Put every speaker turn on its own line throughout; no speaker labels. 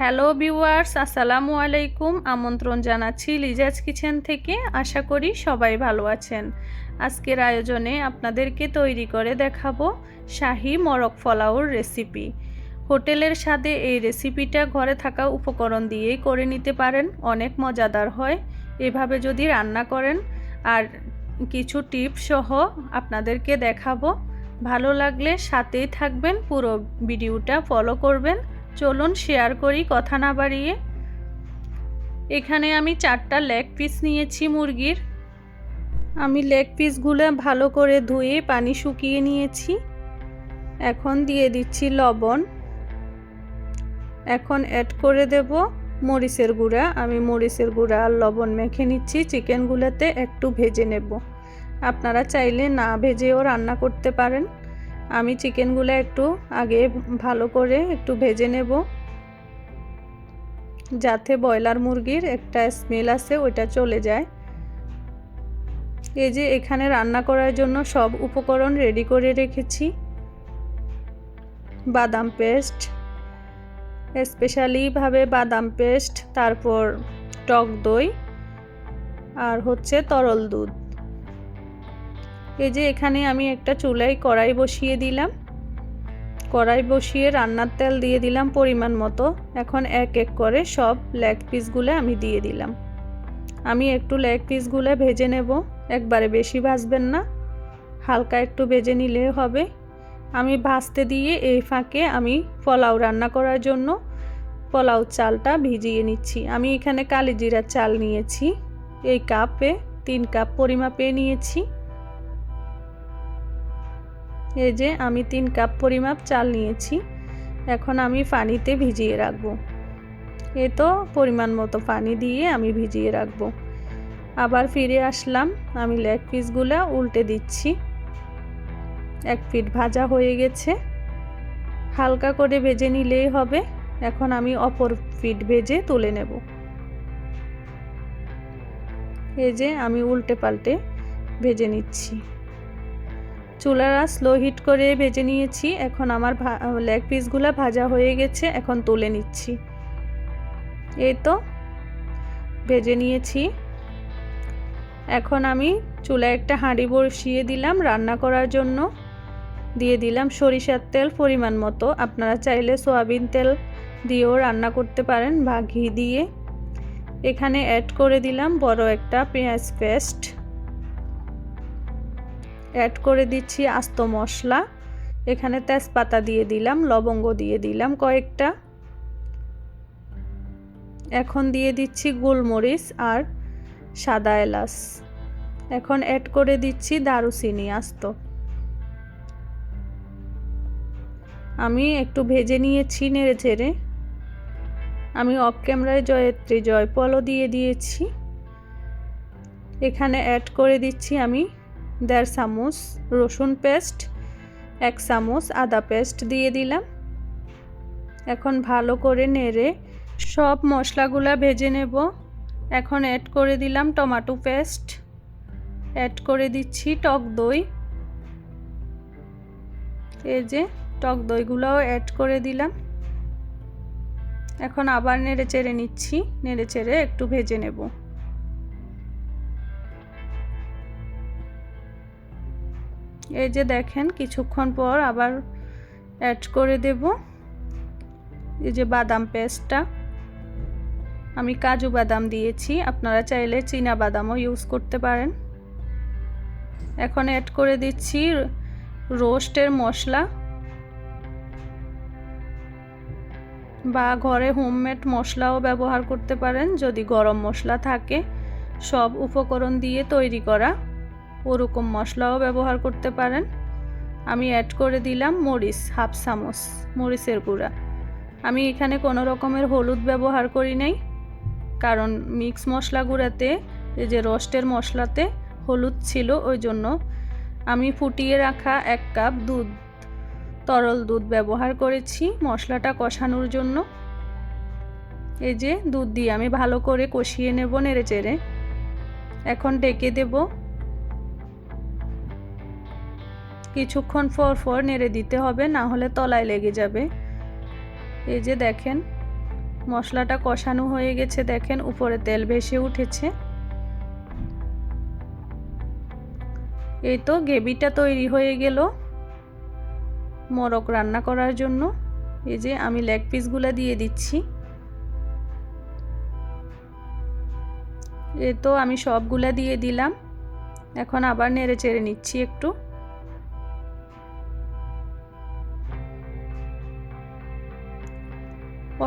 Hello viewers, আসসালামু আলাইকুম। আমন্ত্রণ জানাচ্ছি লিজাজ কিচেন থেকে। আশা করি সবাই ভালো আছেন। আজকের আয়োজনে আপনাদেরকে তৈরি করে দেখাবো শাহি মরক ফলাউর রেসিপি। হোটেলের স্বাদে এই রেসিপিটা ঘরে থাকা উপকরণ দিয়েই করে নিতে পারেন। অনেক মজাদার হয়। এভাবে যদি রান্না করেন, আর কিছু টিপস সহ আপনাদেরকে দেখাবো। ভালো লাগলে সাথেই থাকবেন, পুরো ভিডিওটা ফলো করবেন। চলুন শেয়ার করি, কথা না বাড়িয়ে। এখানে আমি চারটা লেগ পিস নিয়েছি মুরগির। আমি লেগ পিসগুলো ভালো করে ধুয়ে পানি শুকিয়ে নিয়েছি। এখন দিয়ে দিচ্ছি লবণ। এখন অ্যাড করে দেব মরিচের গুঁড়া। আমি মরিচের গুঁড়া আর লবণ মেখে নিচ্ছি। চিকেনগুলোতে একটু ভেজে নেব। আপনারা চাইলে না ভেজেও রান্না করতে পারেন। আমি চিকেনগুলো একটু আগে ভালো করে একটু ভেজে নেব। যাতে ব্রয়লার মুরগির একটা স্মেল আছে ওইটা চলে যায়। এই যে এখানে রান্না করার জন্য সব উপকরণ রেডি করে রেখেছি। বাদাম পেস্ট, স্পেশালিভাবে বাদাম পেস্ট, তারপর টক দই, আর হচ্ছে তরল দুধ। এই যে এখানে আমি একটা চুলায় কড়াই বসিয়ে দিলাম। কড়াই বসিয়ে রান্নার তেল দিয়ে দিলাম পরিমাণ মতো। এখন এক এক করে সব লেগ পিসগুলো আমি দিয়ে দিলাম। আমি একটু লেগ পিসগুলো ভেজে নেব। একবারে বেশি ভাজবেন না। হালকা একটু ভেজে নিলে হবে। আমি ভাজতে দিয়ে এই ফাঁকে আমি পোলাও রান্না করার জন্য পোলাও চালটা ভিজিয়ে নিচ্ছি। আমি এখানে কালিজিরার চাল নিয়েছি। এই কাপে তিন কাপ পরিমাপে নিয়েছি। এই যে আমি তিন কাপ পরিমাপ চাল নিয়েছি, এখন আমি পানিতে ভিজিয়ে রাখব। এ তো পরিমাণ মতো পানি দিয়ে আমি ভিজিয়ে রাখব। আবার ফিরে আসলাম, আমি লেগ পিসগুলো উল্টে দিচ্ছি। এক ফিট ভাজা হয়ে গেছে। হালকা করে ভেজে নিলেই হবে, এখন আমি অপর ফিট ভেজে তুলে নেব। এই যে আমি উল্টে পাল্টে ভেজে নিচ্ছি। চুলারা স্লো হিট করে ভেজে নিয়েছি। এখন আমার লেগ পিসগুলো ভাজা হয়ে গেছে, এখন তুলে নিচ্ছি। এই তো, ভেজে নিয়েছি। এখন আমি চুলায় একটা হাঁড়ি বসিয়ে দিলাম রান্না করার জন্য। দিয়ে দিলাম সরিষার তেল পরিমাণ মতো। আপনারা চাইলে সয়াবিন তেল দিয়েও রান্না করতে পারেন বা ঘি দিয়ে। এখানে অ্যাড করে দিলাম বড় একটা পেঁয়াজ পেস্ট অ্যাড করে দিচ্ছি আস্ত মশলা। এখানে তেজপাতা দিয়ে দিলাম, লবঙ্গ দিয়ে দিলাম কয়েকটা। এখন দিয়ে দিচ্ছি গোলমরিচ আর সাদা এলাচ। এখন অ্যাড করে দিচ্ছি দারুচিনি আস্ত। আমি একটু ভেজে নিয়েছি নেড়ে ছেড়ে আমি অফ ক্যামেরায় জয়ত্রী জয়পলও দিয়ে দিয়েছি। এখানে অ্যাড করে দিচ্ছি আমি দেড় চামচ রসুন পেস্ট, এক চামচ আদা পেস্ট দিয়ে দিলাম। এখন ভালো করে নেড়ে সব মশলাগুলা ভেজে নেব। এখন অ্যাড করে দিলাম টমাটো পেস্ট। অ্যাড করে দিচ্ছি টক দই। এই যে টক দইগুলোও অ্যাড করে দিলাম। এখন আবার নেড়ে চেড়ে নিচ্ছি, নেড়ে চেড়ে একটু ভেজে নেব। এই যে দেখেন, কিছুক্ষণ পর আবার অ্যাড করে দেব। এই যে বাদাম পেস্টটা আমি কাজু বাদাম দিয়েছি। আপনারা চাইলে চীনা বাদামও ইউজ করতে পারেন। এখন অ্যাড করে দিচ্ছি রোস্টের মশলা বা ঘরে হোমমেড মশলাও ব্যবহার করতে পারেন। যদি গরম মশলা থাকে, সব উপকরণ দিয়ে তৈরি করা। ওরকম মশলাও ব্যবহার করতে পারেন। আমি অ্যাড করে দিলাম মরিচ হাফ চামচ মরিচের গুঁড়া। আমি এখানে কোনো রকমের হলুদ ব্যবহার করি নাই, কারণ মিক্স মশলা গুঁড়াতে, এই যে রোস্টের মশলাতে হলুদ ছিল ওই জন্য আমি ফুটিয়ে রাখা এক কাপ দুধ, তরল দুধ ব্যবহার করেছি মশলাটা কষানোর জন্য। এই যে দুধ দিয়ে আমি ভালো করে কষিয়ে নেব নেড়ে চেড়ে এখন ডেকে দেব কিছুক্ষণ পর পর নেড়ে দিতে হবে, না হলে তলায় লেগে যাবে। এই যে দেখেন, মশলাটা কষানো হয়ে গেছে, দেখেন উপরে তেল ভেসে উঠেছে। এই তো গ্রেভিটা তৈরি হয়ে গেল মোরগ রান্না করার জন্য। এই যে আমি লেগ পিসগুলো দিয়ে দিচ্ছি। এ তো আমি সবগুলা দিয়ে দিলাম। এখন আবার নেড়ে চেড়ে নিচ্ছি একটু।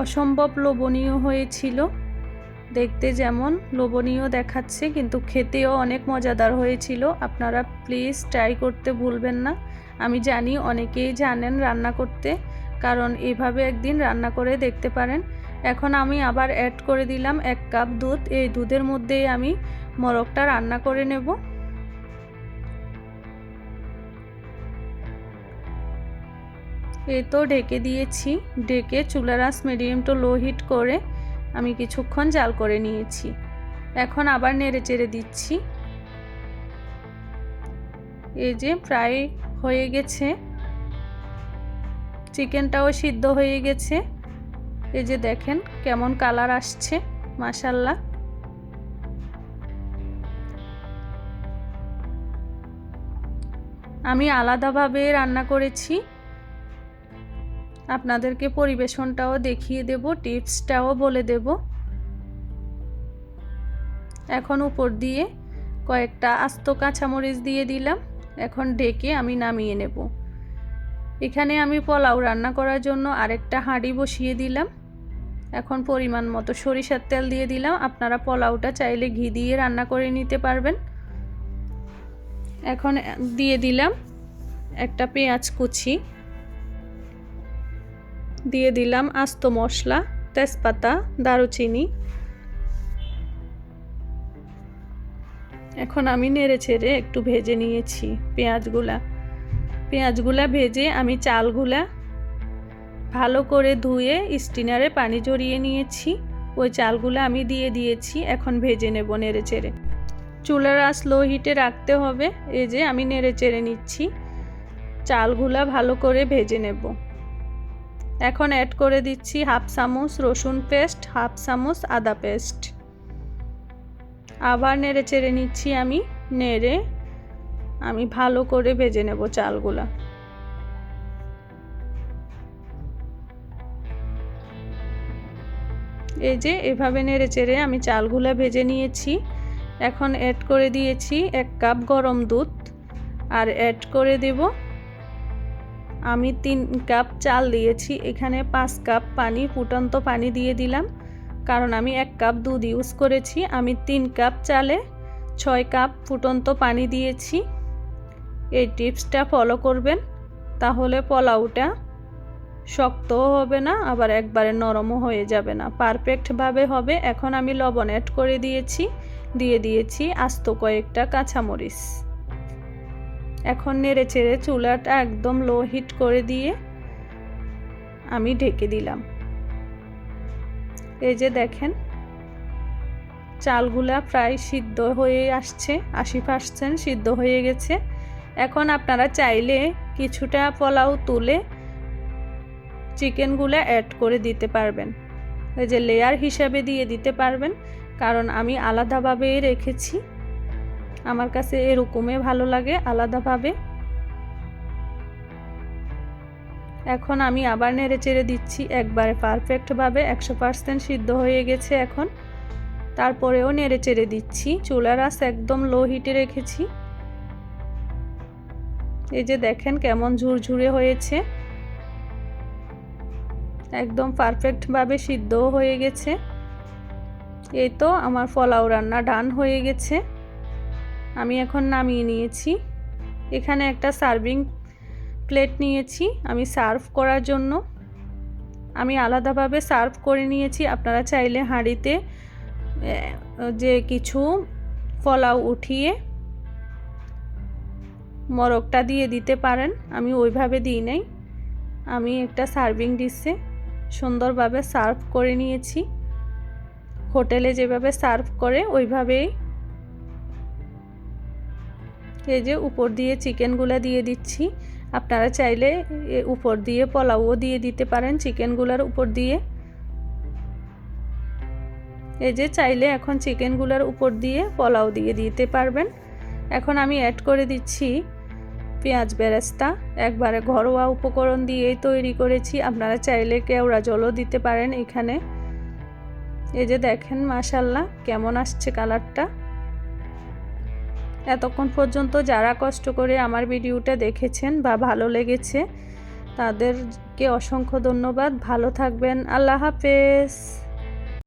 অসম্ভব লোভনীয় হয়েছিল। দেখতে যেমন লোভনীয় দেখাচ্ছে, কিন্তু খেতেও অনেক মজাদার হয়েছিল। আপনারা প্লিজ ট্রাই করতে ভুলবেন না। আমি জানি অনেকেই জানেন রান্না করতে, কারণ এভাবে একদিন রান্না করে দেখতে পারেন। এখন আমি আবার অ্যাড করে দিলাম এক কাপ দুধ। এই দুধের মধ্যেই আমি মোরগটা রান্না করে নেব। এই তো ঢেকে দিয়েছি। ঢেকে চুলার আঁচ মিডিয়াম টু লো হিট করে আমি কিছুক্ষণ জাল করে নিয়েছি। এখন আবার নেড়ে চেড়ে দিচ্ছি। এই যে প্রায় হয়ে গেছে। চিকেনটাও সিদ্ধ হয়ে গেছে। এই যে দেখেন কেমন কালার আসছে মাসাল্লাহ আমি আলাদাভাবে রান্না করেছি। আপনাদেরকে পরিবেশনটাও দেখিয়ে দেব, টিপসটাও বলে দেব। এখন উপর দিয়ে কয়েকটা আস্ত কাঁচামরিচ দিয়ে দিলাম। এখন ডেকে আমি নামিয়ে নেব। এখানে আমি পোলাও রান্না করার জন্য আরেকটা হাঁড়ি বসিয়ে দিলাম। এখন পরিমাণ মতো সরিষার তেল দিয়ে দিলাম। আপনারা পোলাওটা চাইলে ঘি দিয়ে রান্না করে নিতে পারবেন। এখন দিয়ে দিলাম একটা পেঁয়াজ কুচি। দিয়ে দিলাম আস্ত মশলা, তেজপাতা, দারুচিনি। এখন আমি নেড়ে ছেড়ে একটু ভেজে নিয়েছি পেঁয়াজগুলা। পেঁয়াজগুলা ভেজে আমি চালগুলা ভালো করে ধুয়ে স্টিনারে পানি জড়িয়ে নিয়েছি। ওই চালগুলো আমি দিয়ে দিয়েছি, এখন ভেজে নেব নেড়ে চেড়ে। চুলার আঁচ লো হিটে রাখতে হবে, এই যে আমি নেড়ে চেড়ে নিচ্ছি। চালগুলা ভালো করে ভেজে নেব। এখন অ্যাড করে দিচ্ছি হাফ চামচ রসুন পেস্ট হাফ চামচ আদা পেস্ট আবার নেড়ে চেড়ে নিচ্ছি আমি, নেড়ে আমি ভালো করে ভেজে নেব চালগুলা। এই যে এভাবে নেড়ে চেড়ে আমি চালগুলা ভেজে নিয়েছি। এখন অ্যাড করে দিয়েছি এক কাপ গরম দুধ, আর অ্যাড করে দেব আমি তিন কাপ চাল দিয়েছি, এখানে পাঁচ কাপ পানি, ফুটন্ত পানি দিয়ে দিলাম। কারণ আমি এক কাপ দুধ ইউজ করেছি, আমি তিন কাপ চালে ছয় কাপ ফুটন্ত পানি দিয়েছি। এই টিপসটা ফলো করবেন, তাহলে পোলাওটা শক্তও হবে না, আবার একবারে নরমও হয়ে যাবে না। পারফেক্টভাবে হবে। এখন আমি লবণ অ্যাড করে দিয়েছি, দিয়ে দিয়েছি আস্ত কয়েকটা কাঁচামরিচ। এখন নেড়ে চেড়ে চুলাটা একদম লো হিট করে দিয়ে আমি ঢেকে দিলাম। এই যে দেখেন, চালগুলা প্রায় সিদ্ধ হয়ে আসছে, আশি পার্সেন্ট সিদ্ধ হয়ে গেছে। এখন আপনারা চাইলে কিছুটা পোলাও তুলে চিকেনগুলো অ্যাড করে দিতে পারবেন। এই যে লেয়ার হিসাবে দিয়ে দিতে পারবেন, কারণ আমি আলাদাভাবেই রেখেছি। আমার কাছে এরকমই ভালো লাগে আলাদাভাবে। এখন আমি আবার নেড়ে চেড়ে দিচ্ছি, একবারে পারফেক্টভাবে একশো পার্সেন্ট সিদ্ধ হয়ে গেছে এখন। তারপরেও নেড়ে চেড়ে দিচ্ছি, চুলার আস একদম লো হিটে রেখেছি। এই যে দেখেন কেমন ঝুরঝুরে হয়েছে। একদম পারফেক্টভাবে সিদ্ধও হয়ে গেছে। এই তো আমার ফলাও রান্না ডান হয়ে গেছে। আমি এখন নামিয়ে নিয়েছি। এখানে একটা সার্ভিং প্লেট নিয়েছি আমি সার্ভ করার জন্য। আমি আলাদাভাবে সার্ভ করে নিয়েছি। আপনারা চাইলে হাঁড়িতে যে কিছু ফলাও উঠিয়ে মরকটা দিয়ে দিতে পারেন। আমি ওইভাবে দিই নাই। আমি একটা সার্ভিং ডিশে সুন্দরভাবে সার্ভ করে নিয়েছি। হোটেলে যেভাবে সার্ভ করে, ওইভাবেই এই যে উপর দিয়ে চিকেনগুলো দিয়ে দিচ্ছি। আপনারা চাইলে উপর দিয়ে পোলাও দিয়ে দিতে পারেন চিকেনগুলোর উপর দিয়ে। এই যে চাইলে এখন চিকেনগুলোর উপর দিয়ে পোলাও দিয়ে দিতে পারবেন। এখন আমি অ্যাড করে দিচ্ছি পেঁয়াজ বেরেস্তা। একবারে ঘরোয়া উপকরণ দিয়েই তৈরি করেছি। আপনারা চাইলে কেওড়া জলও দিতে পারেন এখানে। এই যে দেখেন মাশাল্লাহ কেমন আসছে কালারটা এতক্ষণ পর্যন্ত যারা কষ্ট করে আমার ভিডিওটা দেখেছেন বা ভালো লেগেছে, তাদেরকে অসংখ্য ধন্যবাদ। ভালো থাকবেন। আল্লাহ হাফেজ।